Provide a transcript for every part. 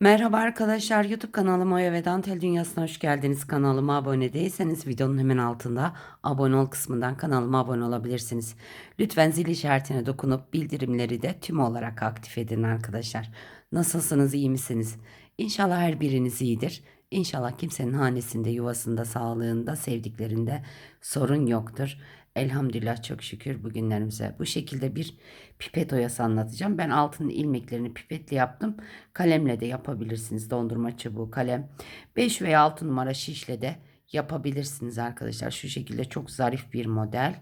Merhaba arkadaşlar YouTube kanalıma Oya ve Dantel Dünyası'na hoş geldiniz. Kanalıma abone değilseniz videonun hemen altında abone ol kısmından kanalıma abone olabilirsiniz. Lütfen zil işaretine dokunup bildirimleri de tüm olarak aktif edin arkadaşlar. Nasılsınız iyi misiniz? İnşallah her biriniz iyidir. İnşallah kimsenin hanesinde, yuvasında, sağlığında, sevdiklerinde sorun yoktur. Elhamdülillah çok şükür bugünlerimize. Bu şekilde bir pipet oyası anlatacağım. Ben altın ilmeklerini pipetle yaptım. Kalemle de yapabilirsiniz. Dondurma çubuğu, kalem. 5 veya 6 numara şişle de yapabilirsiniz arkadaşlar. Şu şekilde çok zarif bir model.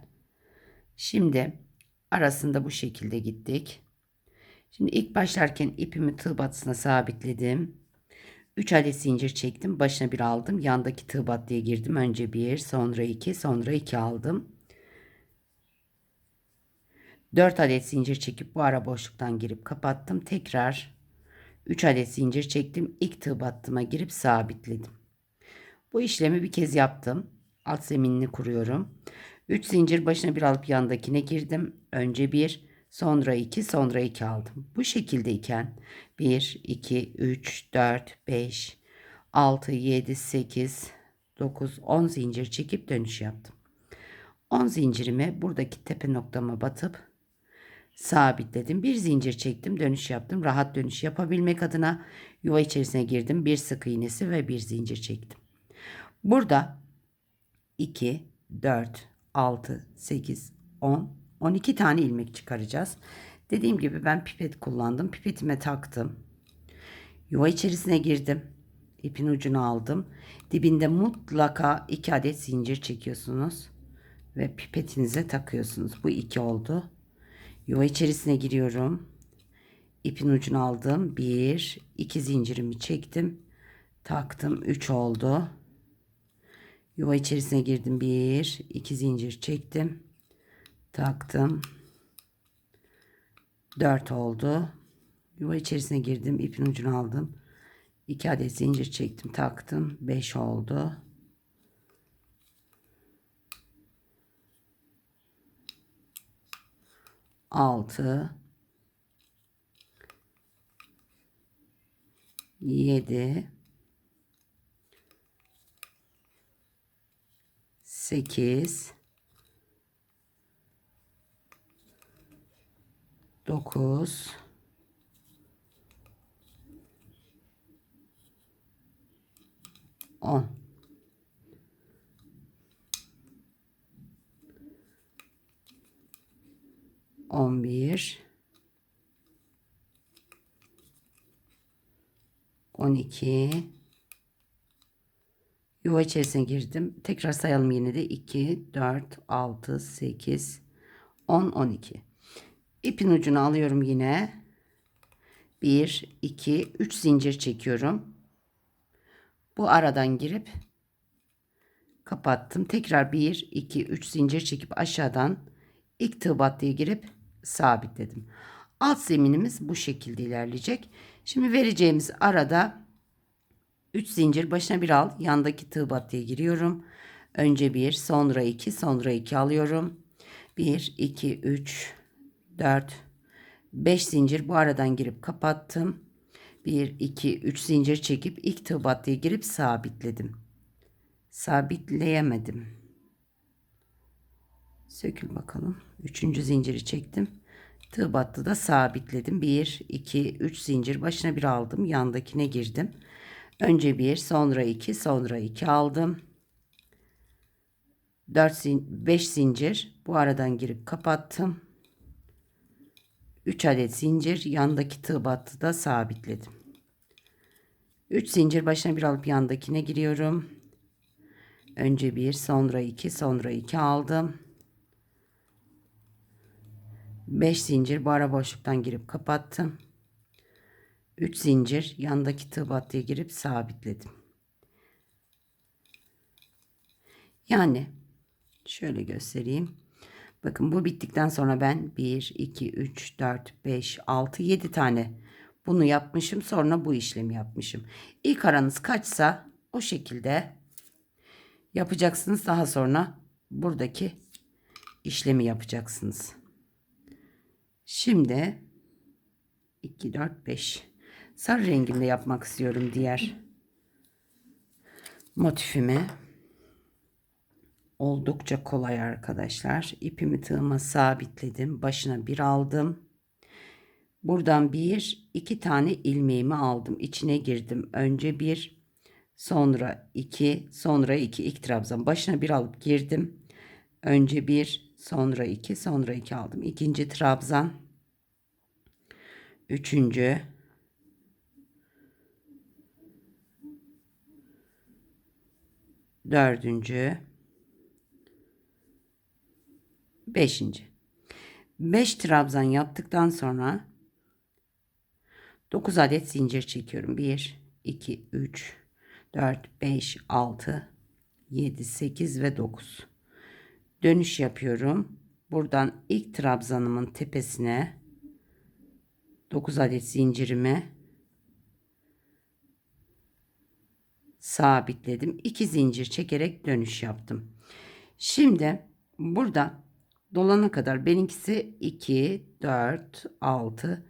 Şimdi arasında bu şekilde gittik. Şimdi ilk başlarken ipimi tığ batısına sabitledim. 3 adet zincir çektim. Başına bir aldım. Yandaki tığ battıya girdim. Önce bir, sonra iki, sonra iki aldım. 4 adet zincir çekip bu ara boşluktan girip kapattım. Tekrar 3 adet zincir çektim. İlk tığ battıma girip sabitledim. Bu işlemi bir kez yaptım. Alt zeminini kuruyorum. 3 zincir başına bir alıp yandakine girdim. Önce bir, sonra iki, sonra iki aldım. Bu şekilde iken 1, 2, 3, 4, 5, 6, 7, 8, 9, 10 zincir çekip dönüş yaptım. 10 zincirimi buradaki tepe noktama batıp sabitledim. Bir zincir çektim, dönüş yaptım. Rahat dönüş yapabilmek adına yuva içerisine girdim. Bir sık iğnesi ve bir zincir çektim. Burada 2, 4, 6, 8, 10, 12 tane ilmek çıkaracağız. Dediğim gibi ben pipet kullandım. Pipetime taktım. Yuva içerisine girdim. İpin ucunu aldım. Dibinde mutlaka 2 adet zincir çekiyorsunuz. Ve pipetinize takıyorsunuz. Bu 2 oldu. Yuva içerisine giriyorum. İpin ucunu aldım. 1, 2 zincirimi çektim. Taktım. 3 oldu. Yuva içerisine girdim. 1, 2 zincir çektim. Taktım. 4 oldu. Yuva içerisine girdim. ipin ucunu aldım. 2 adet zincir çektim. Taktım. 5 oldu. Altı. Yedi. Sekiz. Dokuz. On. On bir. On iki. Yuva içerisine girdim. Tekrar sayalım yine de 2, 4, 6, 8, 10, 12. İpin ucunu alıyorum yine. 1, 2, 3 zincir çekiyorum. Bu aradan girip kapattım. Tekrar 1, 2, 3 zincir çekip aşağıdan ilk tığ battıya girip sabitledim. Alt zeminimiz bu şekilde ilerleyecek. Şimdi vereceğimiz arada 3 zincir başına bir al. Yandaki tığ battıya giriyorum. Önce 1, sonra 2, sonra 2 alıyorum. 1, 2, 3, 4, 5 zincir bu aradan girip kapattım. 1, 2, 3 zincir çekip ilk tığ battıya girip sabitledim. Sabitleyemedim. Sökül bakalım. Üçüncü zinciri çektim. Tığ battı da sabitledim. 1, 2, 3 zincir başına bir aldım. Yandakine girdim. Önce 1, sonra 2, sonra 2 aldım. 4 5 zincir bu aradan girip kapattım. 3 adet zincir yandaki tığ battı da sabitledim. 3 zincir başına bir alıp yandakine giriyorum. Önce 1, sonra 2, sonra 2 aldım. 5 zincir bu ara boşluktan girip kapattım. 3 zincir yandaki tığ battıya girip sabitledim. Yani şöyle göstereyim. Bakın bu bittikten sonra ben 1, 2, 3, 4, 5, 6, 7 tane bunu yapmışım. Sonra bu işlemi yapmışım. İlk aranız kaçsa o şekilde yapacaksınız. Daha sonra buradaki işlemi yapacaksınız. Şimdi 2, 4, 5. sarı renginde yapmak istiyorum diğer motifimi. Oldukça kolay arkadaşlar. İpimi tığıma sabitledim. Başına bir aldım. Buradan bir, iki tane ilmeğimi aldım. İçine girdim. Önce bir, sonra iki, sonra iki ilk trabzan. Başına bir alıp girdim. Önce bir, sonra iki, sonra iki aldım. İkinci trabzan. Üçüncü. Dördüncü. Beşinci. Beş trabzan yaptıktan sonra 9 adet zincir çekiyorum. 1, 2, 3, 4, 5, 6, 7, 8 ve 9. Dönüş yapıyorum. Buradan ilk trabzanımın tepesine 9 adet zincirimi sabitledim. 2 zincir çekerek dönüş yaptım. Şimdi burada dolana kadar benimkisi 2, 4, 6,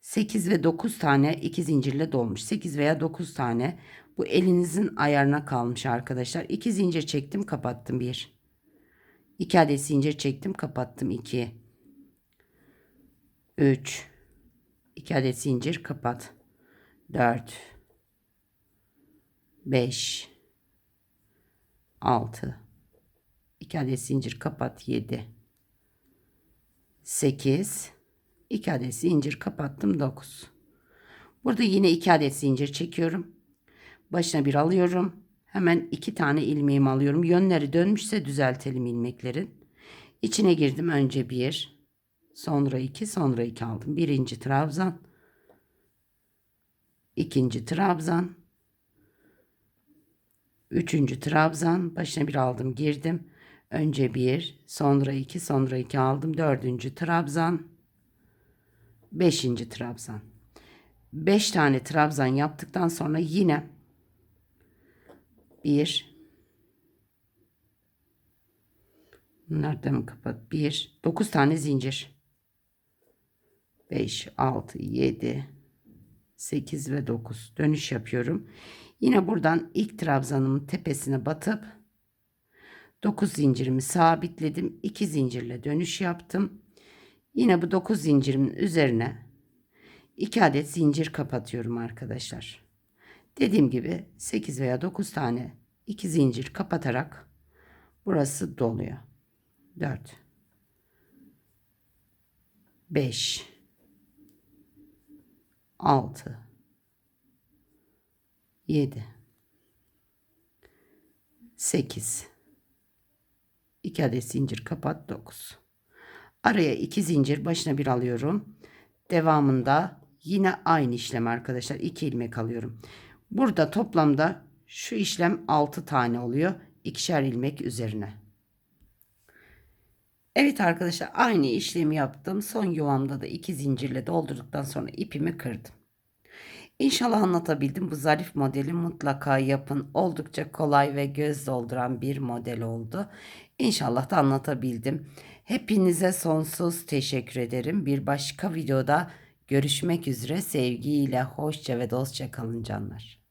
8 ve 9 tane iki zincirle dolmuş. 8 veya 9 tane. Bu elinizin ayarına kalmış arkadaşlar. 2 zincir çektim kapattım 1. 2 adet zincir çektim kapattım 2. 3. 2 adet zincir kapat. 4. 5. 6. 2 adet zincir kapat 7. 8. 2 adet zincir kapattım 9. Burada yine 2 adet zincir çekiyorum. Başına bir alıyorum. Hemen 2 tane ilmeğimi alıyorum. Yönleri dönmüşse düzeltelim ilmeklerin. İçine girdim önce 1, sonra 2, sonra 2 aldım. Birinci trabzan. ikinci trabzan. Üçüncü trabzan. Başına bir aldım girdim. Önce 1, sonra 2, sonra 2 aldım. Dördüncü trabzan. Beşinci trabzan. Beş tane trabzan yaptıktan sonra yine bir Nereden kapat? Bir. Dokuz tane zincir. Beş, altı, yedi, sekiz ve dokuz. Dönüş yapıyorum. Yine buradan ilk trabzanımın tepesine batıp dokuz zincirimi sabitledim. İki zincirle dönüş yaptım. Yine bu 9 zincirimin üzerine 2 adet zincir kapatıyorum arkadaşlar. Dediğim gibi 8 veya 9 tane 2 zincir kapatarak burası doluyor. 4 5 6 7 8 2 adet zincir kapat 9 Araya iki zincir başına bir alıyorum. Devamında yine aynı işlem arkadaşlar. 2 ilmek alıyorum. Burada toplamda şu işlem 6 tane oluyor. İkişer ilmek üzerine. Evet arkadaşlar aynı işlemi yaptım. Son yuvamda da iki zincirle doldurduktan sonra ipimi kırdım. İnşallah anlatabildim. Bu zarif modeli mutlaka yapın. Oldukça kolay ve göz dolduran bir model oldu. İnşallah da anlatabildim. Hepinize sonsuz teşekkür ederim. Bir başka videoda görüşmek üzere. Sevgiyle, hoşça ve dostça kalın canlar.